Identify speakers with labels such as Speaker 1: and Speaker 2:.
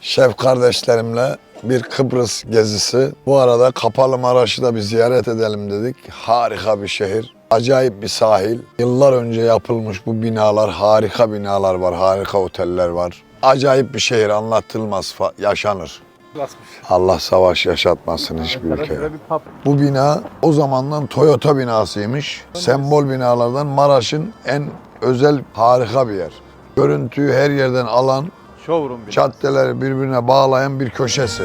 Speaker 1: Şef kardeşlerimle bir Kıbrıs gezisi. Bu arada Kapalı Maraş'ı da bir ziyaret edelim dedik. Harika bir şehir. Acayip bir sahil. Yıllar önce yapılmış bu binalar, harika binalar var, harika oteller var. Acayip bir şehir anlatılmaz, yaşanır.
Speaker 2: Basmış.
Speaker 1: Allah savaş yaşatmasın hiçbir ülkeye. Bu bina o zamandan Toyota binasıymış. Sembol binalardan Maraş'ın en özel harika bir yer. Görüntüyü her yerden alan,
Speaker 2: Showroom bile.
Speaker 1: caddeleri birbirine bağlayan bir köşesi.